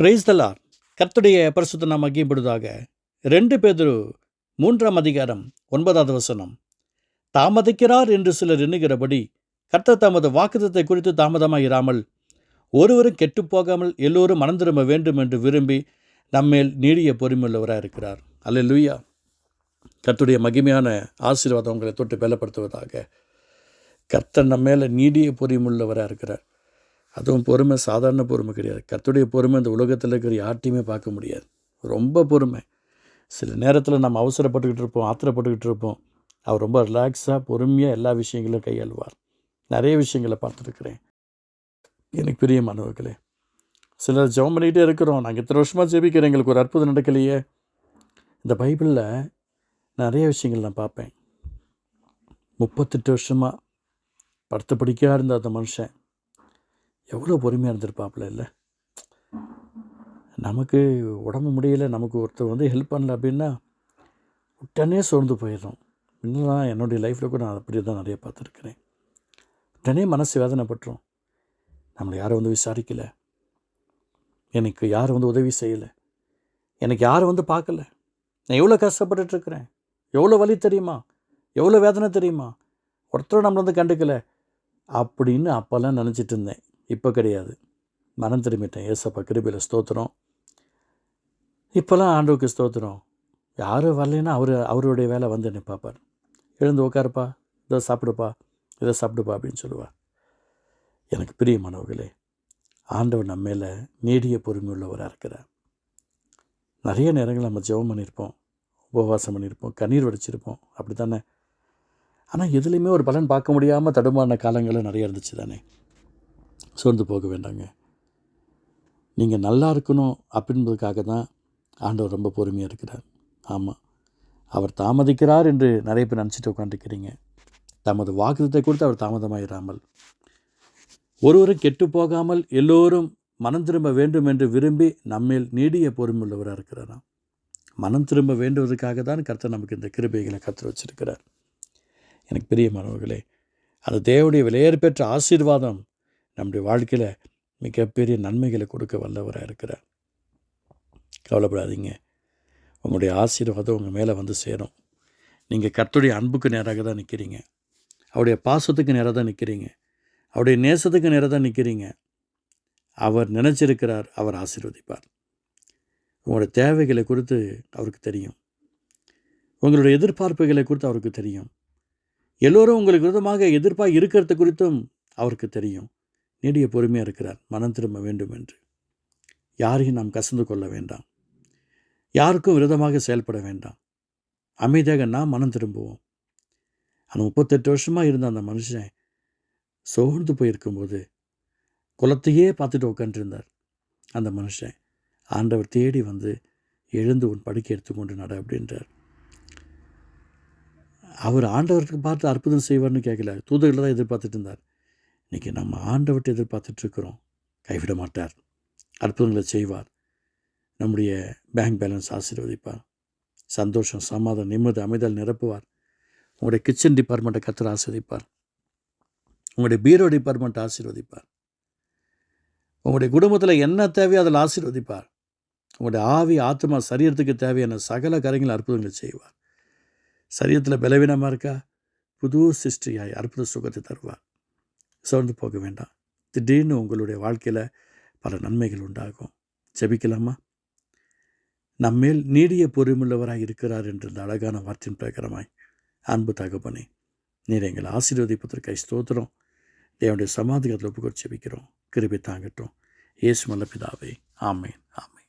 Price தலார் கர்த்துடைய பரிசுத்த நாம் மகிம்படுதாக ரெண்டு பேதுரு மூன்றாம் அதிகாரம் ஒன்பதாவது வசனம். தாமதிக்கிறார் என்று சிலர் எண்ணுகிறபடி கர்த்தர் தமது வாக்குத்தத்தை குறித்து தாமதமாக இராமல் ஒருவரும் கெட்டுப்போகாமல் எல்லோரும் மனந்திரும்ப வேண்டும் என்று விரும்பி நம்மேல் நீடிய பொறுமையுள்ளவராக இருக்கிறார். அல்ல லூயா கர்த்துடைய மகிமையான ஆசீர்வாதம் உங்களை தொட்டு பலப்படுத்துவதாக. கர்த்தர் நம்ம மேலே நீடிய பொறியுமுள்ளவராக இருக்கிறார். அதுவும் பொறுமை சாதாரண பொறுமை கிடையாது. கர்த்தருடைய பொறுமை இந்த உலகத்தில் இருக்கிற யார்ட்டையுமே பார்க்க முடியாது. ரொம்ப பொறுமை. சில நேரத்தில் நம்ம அவசரப்பட்டுக்கிட்டு இருப்போம் ஆத்திரப்பட்டுக்கிட்டு இருப்போம். அவர் ரொம்ப ரிலாக்ஸாக பொறுமையாக எல்லா விஷயங்களும் கையாள்வார். நிறைய விஷயங்களை பார்த்துருக்குறேன். எனக்கு பெரிய மனவுகளே சிலர் ஜெபம் பண்ணிக்கிட்டே இருக்கிறோம். நாங்கள் இத்தனை வருஷமாக ஜெபிக்கிறேன் எங்களுக்கு ஒரு அற்புதம் நடக்கலையே. இந்த பைபிளில் நிறைய விஷயங்கள் நான் பார்ப்பேன். முப்பத்தெட்டு வருஷமாக படுத்த படிக்காக இருந்த அந்த மனுஷன். எவ்வளோ பொறுமையாக இருந்திருப்பாப்புல இல்லை? நமக்கு உடம்பு முடியல நமக்கு ஒருத்தர் வந்து ஹெல்ப் பண்ணல அப்படின்னா உடனே சோர்ந்து போயிடும் இன்னும் என்னுடைய லைஃப்பில் கூட நான் அப்படி தான் நிறைய பார்த்துருக்குறேன். உடனே மனசு வேதனைப்பட்டுரும். நம்மளை யாரும் வந்து விசாரிக்கலை. எனக்கு யாரும் வந்து உதவி செய்யலை. எனக்கு யாரும் வந்து பார்க்கல. நான் எவ்வளோ கஷ்டப்பட்டுட்ருக்குறேன்? எவ்வளோ வலி தெரியுமா? எவ்வளோ வேதனை தெரியுமா? ஒருத்தரும் நம்மளை வந்து கண்டுக்கலை. அப்படின்னு அப்போல்லாம் நினச்சிட்டு இருந்தேன். இப்போ கிடையாது. மனம் திரும்பிட்டேன். ஏசப்பா கிருபியில் ஸ்தோத்திரம். இப்போல்லாம் ஆண்டவுக்கு ஸ்தோத்திரம். யாரும் வரலைன்னா அவர் அவருடைய வேலை வந்து நிற்பாப்பார் எழுந்து உட்காருப்பா இதை சாப்பிடுப்பா. இதை சாப்பிடுப்பா அப்படின்னு சொல்லுவார். எனக்கு பிரியமானவர்களே ஆண்டவர் நம்ம மேலே நீடிய பொறுமையுள்ளவராக இருக்கிறார். நிறைய நேரங்கள் நம்ம ஜெபம் பண்ணியிருப்போம். உபவாசம் பண்ணியிருப்போம். கண்ணீர் வடிச்சிருப்போம். அப்படி தானே ஆனால் எதுலேயுமே ஒரு பலன் பார்க்க முடியாமல் தடுமாறின காலங்களும் நிறைய இருந்துச்சு தானே? சோர்ந்து போக வேண்டாங்க. நீங்கள் நல்லா இருக்கணும் அப்படின்றதுக்காக தான் ஆண்டவர் ரொம்ப பொறுமையாக இருக்கிறார். ஆமாம் அவர் தாமதிக்கிறார் என்று நிறைய பேர் நினச்சிட்டு உட்காந்துருக்கிறீங்க தமது வாக்குத்தத்தை கொடுத்து அவர் தாமதமாயிராமல். ஒருவரும் கெட்டு போகாமல் எல்லோரும் மனம் திரும்ப வேண்டும் என்று விரும்பி நம்மேல் நீடிய பொறுமையுள்ளவராக இருக்கிறாராம். மனம் திரும்ப வேண்டுவதற்காக தான் கர்த்தர் நமக்கு இந்த கிருபைகளை கற்று வச்சிருக்கிறார். எனக்கு பெரிய மனவர்களே அந்த தேவனுடைய விலையேறு பெற்ற ஆசீர்வாதம் நம்முடைய வாழ்க்கையில் மிகப்பெரிய நன்மைகளை கொடுக்க வல்லவராக இருக்கிறார். கவலைப்படாதீங்க. உங்களுடைய ஆசீர்வாதம் உங்கள் மேலே வந்து சேரும். நீங்கள் கத்துடைய அன்புக்கு நேராக தான் நிற்கிறீங்க அவருடைய பாசத்துக்கு நேராக தான் நிற்கிறீங்க அவருடைய நேசத்துக்கு நேராக தான் நிற்கிறீங்க அவர் நினச்சிருக்கிறார் அவர் ஆசீர்வதிப்பார். உங்களுடைய தேவைகளை குறித்து அவருக்கு தெரியும். உங்களுடைய எதிர்பார்ப்புகளை குறித்து அவருக்கு தெரியும். எல்லோரும் உங்களுக்கு விதமாக எதிர்ப்பாக இருக்கிறது குறித்தும் அவருக்கு தெரியும். நீடிய பொறுமையாக இருக்கிறார். மனம் திரும்ப வேண்டும் என்று. யாரையும் நாம் கசந்து கொள்ள வேண்டாம். யாருக்கும் விரோதமாக செயல்பட வேண்டாம். அமைதியாக நாம் மனம் திரும்புவோம். அந்த முப்பத்தெட்டு வருஷமாக இருந்த அந்த மனுஷன் சோர்ந்து போயிருக்கும்போது குளத்தையே பார்த்துட்டு உட்காந்துருந்தார் அந்த மனுஷன் ஆண்டவர் தேடி வந்து எழுந்து உன் படுக்கை எடுத்துக்கொண்டு நட அப்படின்றார். அவர் ஆண்டவருக்கு பார்த்து அற்புதம் செய்வார்னு கேட்கல. தூதர்களை தான் எதிர்பார்த்துட்டு இருந்தார். இன்றைக்கி நம்ம ஆண்டவர்கிட்ட எதிர்பார்த்துட்ருக்குறோம். கைவிட மாட்டார். அற்புதங்களை செய்வார். நம்முடைய பேங்க் பேலன்ஸ் ஆசீர்வதிப்பார். சந்தோஷம் சமாதானம் நிம்மதி அமைதல் நிரப்புவார். உங்களுடைய கிச்சன் டிபார்ட்மெண்ட்டை கத்தர் ஆசீர்வதிப்பார். உங்களுடைய பீரோ டிபார்ட்மெண்ட்டை ஆசீர்வதிப்பார். உங்களுடைய குடும்பத்தில் என்ன தேவையோ அதில் ஆசீர்வதிப்பார். உங்களுடைய ஆவி ஆத்மா சரீரத்துக்கு தேவையான சகல கரைகள் அற்புதங்களை செய்வார். சரீரத்தில் பலவீனமாக இருக்கா? புது சிருஷ்டியாய் அற்புத சுகத்தை தருவார். சோர்ந்து போக வேண்டாம். திடீர்னு உங்களுடைய வாழ்க்கையில் பல நன்மைகள் உண்டாகும். ஜபிக்கலாமா? நம்மேல் நீடிய பொறுமுள்ளவராக இருக்கிறார் என்ற இந்த அழகான வார்த்தையின் பிரகாரமாய் அன்பு தகப்பனே நீர் எங்களை ஆசீர்வதிப்பதற்காக ஸ்தோத்திரம். தேவனுடைய சமாதிகத்தில் ஒப்புக்கொண்டு ஜெபிக்கிறோம். கிருபி தாங்கட்டும். இயேசு மல்ல பிதாவே. ஆமேன். ஆமேன்.